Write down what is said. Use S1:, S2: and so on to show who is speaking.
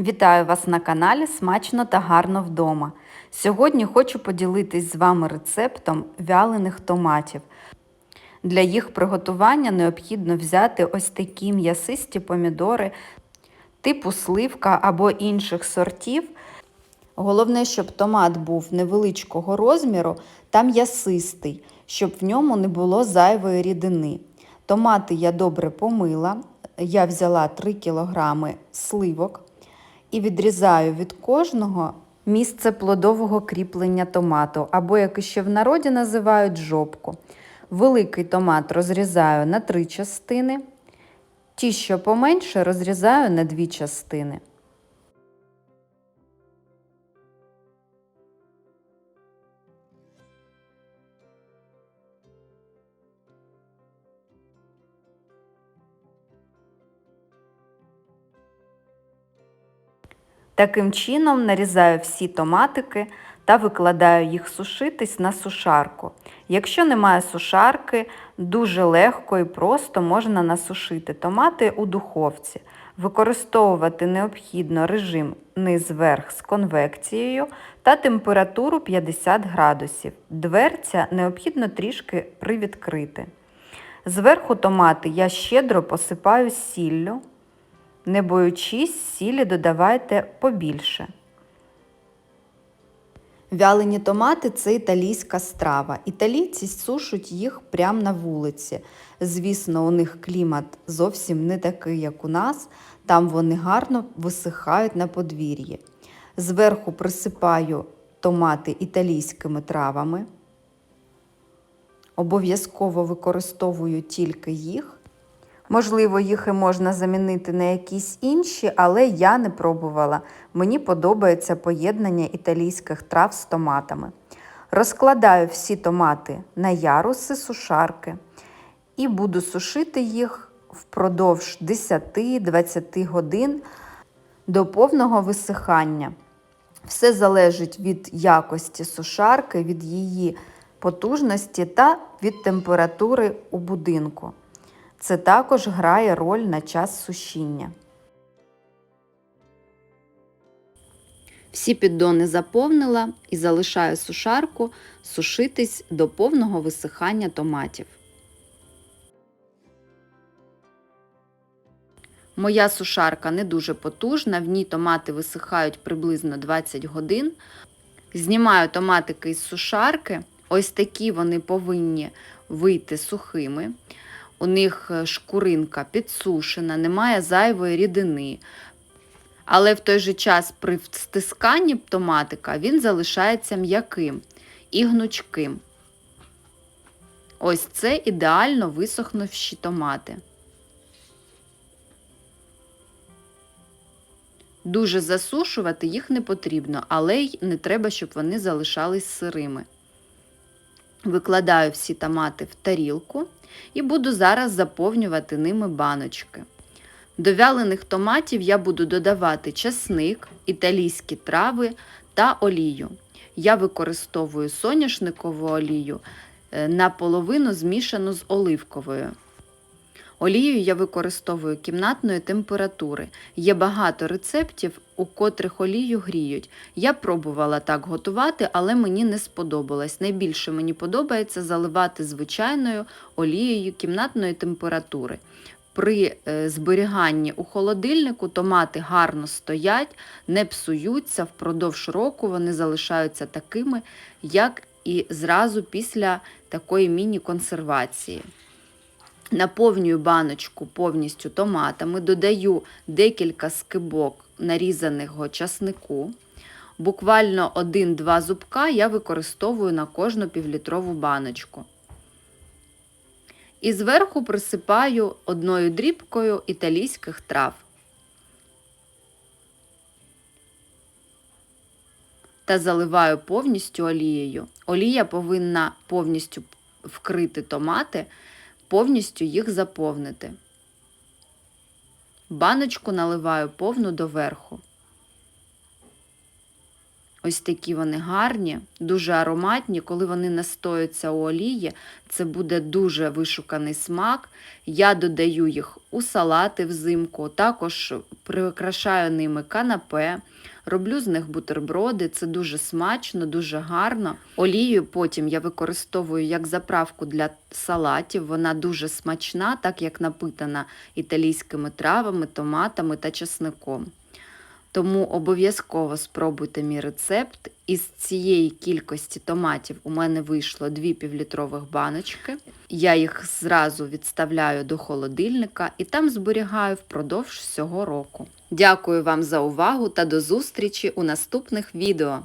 S1: Вітаю вас на каналі Смачно та гарно вдома. Сьогодні хочу поділитись з вами рецептом вялених томатів. Для їх приготування необхідно взяти ось такі м'ясисті помідори типу сливка або інших сортів. Головне, щоб томат був невеличкого розміру та м'ясистий, щоб в ньому не було зайвої рідини. Томати я добре помила. Я взяла 3 кг сливок і відрізаю від кожного місце плодового кріплення томату, або, як ще в народі називають, жопку. Великий томат розрізаю на три частини, ті, що поменше, розрізаю на дві частини. Таким чином нарізаю всі томатики та викладаю їх сушитись на сушарку. Якщо немає сушарки, дуже легко і просто можна насушити томати у духовці. Використовувати необхідно режим низ-верх з конвекцією та температуру 50 градусів. Дверця необхідно трішки привідкрити. Зверху томати я щедро посипаю сіллю. Не боючись, сілі додавайте побільше. Вялені томати це італійська страва. Італійці сушать їх прямо на вулиці. Звісно, у них клімат зовсім не такий, як у нас. Там вони гарно висихають на подвір'ї. Зверху присипаю томати італійськими травами. Обов'язково використовую тільки їх. Можливо, їх і можна замінити на якісь інші, але я не пробувала. Мені подобається поєднання італійських трав з томатами. Розкладаю всі томати на яруси сушарки і буду сушити їх впродовж 10-20 годин до повного висихання. Все залежить від якості сушарки, від її потужності та від температури у будинку. Це також грає роль на час сушіння. Всі піддони заповнила і залишаю сушарку сушитись до повного висихання томатів. Моя сушарка не дуже потужна, в ній томати висихають приблизно 20 годин. Знімаю томатики із сушарки. Ось такі вони повинні вийти сухими у них е, шкуринка підсушена, немає зайвої рідини. Але в той же час при стисканні томатика він залишається м'яким і гнучким. Ось це ідеально висохнувші томати. Дуже засушувати їх не потрібно, але й не треба, щоб вони залишались сирими. Викладаю всі томати в тарілку і буду зараз заповнювати ними баночки. До вялених томатів я буду додавати часник, італійські трави та олію. Я використовую соняшникову олію е, наполовину змішану з оливковою. Олію я використовую кімнатної температури. Є багато рецептів, у котрих олію гріють. Я пробувала так готувати, але мені не сподобалось. Найбільше мені подобається заливати звичайною олією кімнатної температури. При е, зберіганні у холодильнику томати гарно стоять, не псуються, впродовж року вони залишаються такими, як і зразу після такої міні-консервації. Наповнюю баночку повністю томатами, додаю декілька скибок нарізаного часнику. Буквально 1-2 зубка я використовую на кожну півлітрову баночку. І зверху присипаю одною дрібкою італійських трав. Та заливаю повністю олією. Олія повинна повністю вкрити томати повністю їх заповнити. Баночку наливаю повну доверху. Ось такі вони гарні, дуже ароматні. Коли вони настоються у олії, це буде дуже вишуканий смак. Я додаю їх у салати взимку, також прикрашаю ними канапе, роблю з них бутерброди. Це дуже смачно, дуже гарно. Олію потім я використовую як заправку для салатів. Вона дуже смачна, так як напитана італійськими травами, томатами та чесником. Тому обов'язково спробуйте мій рецепт. Із цієї кількості томатів у мене вийшло 2 півлітрових баночки. Я їх зразу відставляю до холодильника і там зберігаю впродовж всього року. Дякую вам за увагу та до зустрічі у наступних відео!